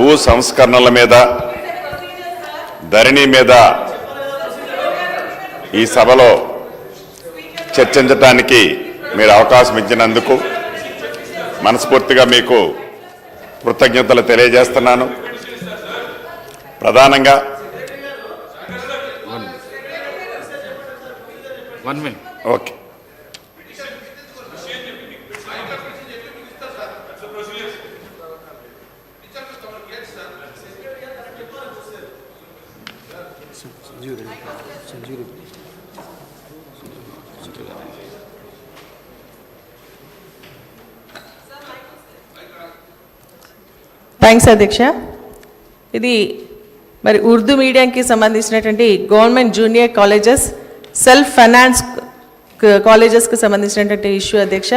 భూ సంస్కరణల మీద ధరణి మీద ఈ సభలో చర్చించటానికి మీరు అవకాశం ఇచ్చినందుకు మనస్ఫూర్తిగా మీకు కృతజ్ఞతలు తెలియజేస్తున్నాను. ప్రధానంగా వన్ మినిట్ ఓకే థ్యాంక్స్ అధ్యక్ష ఇది మరి ఉర్దూ మీడియంకి సంబంధించినటువంటి government junior colleges self finance కాలేజెస్కి సంబంధించినటువంటి ఇష్యూ అధ్యక్ష.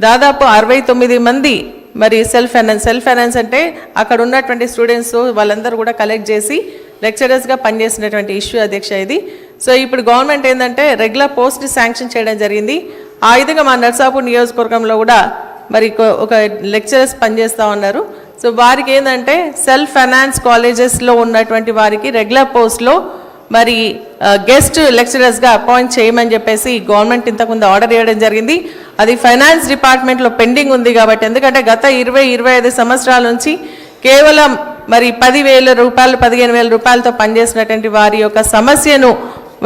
దాదాపు అరవై తొమ్మిది మంది మరి సెల్ఫ్ ఫైనాన్స్ సెల్ఫ్ ఫైనాన్స్ అంటే అక్కడ ఉన్నటువంటి స్టూడెంట్స్ వాళ్ళందరూ కూడా కలెక్ట్ చేసి లెక్చరర్స్గా పనిచేసినటువంటి ఇష్యూ అధ్యక్ష ఇది. సో ఇప్పుడు గవర్నమెంట్ ఏంటంటే రెగ్యులర్ పోస్ట్ శాంక్షన్ చేయడం జరిగింది. ఆ విధంగా మా నర్సాపూర్ నియోజకవర్గంలో కూడా మరి కొ- ఒక లెక్చరర్స్ పనిచేస్తూ ఉన్నారు. సో వారికి ఏంటంటే సెల్ఫ్ ఫైనాన్స్ కాలేజెస్లో ఉన్నటువంటి వారికి రెగ్యులర్ పోస్ట్లో మరి గెస్ట్ లెక్చరర్స్గా అపాయింట్ చేయమని చెప్పేసి గవర్నమెంట్ ఇంతకుముందు ఆర్డర్ ఇవ్వడం జరిగింది. అది ఫైనాన్స్ డిపార్ట్మెంట్లో పెండింగ్ ఉంది కాబట్టి ఎందుకంటే గత ఇరవై ఇరవై ఐదు సంవత్సరాల నుంచి కేవలం మరి పదివేల రూపాయలు పదిహేను వేల రూపాయలతో పనిచేసినటువంటి వారి యొక్క సమస్యను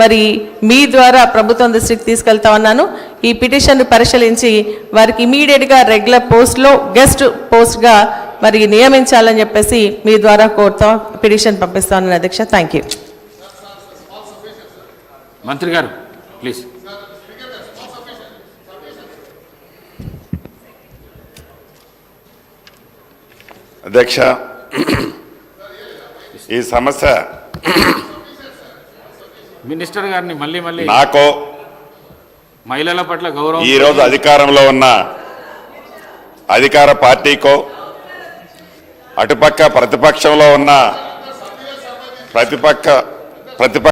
మరి మీ ద్వారా ప్రభుత్వం దృష్టికి తీసుకెళ్తా ఉన్నాను. ఈ పిటిషన్ పరిశీలించి వారికి ఇమీడియట్గా రెగ్యులర్ పోస్ట్లో గెస్ట్ పోస్ట్గా మరి నియమించాలని చెప్పేసి మీ ద్వారా కోరుతా పిటిషన్ పంపిస్తాను అధ్యక్ష. Thank you. మంత్రి గారు ప్లీజ్. అధ్యక్ష ఈ సమస్య మినిస్టర్ గారిని మళ్ళీ మళ్ళీ నాకో మహిళల పట్ల గౌరవం ఈరోజు అధికారంలో ఉన్న అధికార పార్టీకో అటుపక్క ప్రతిపక్షంలో ఉన్న ప్రతిపక్ష ప్రతిపక్ష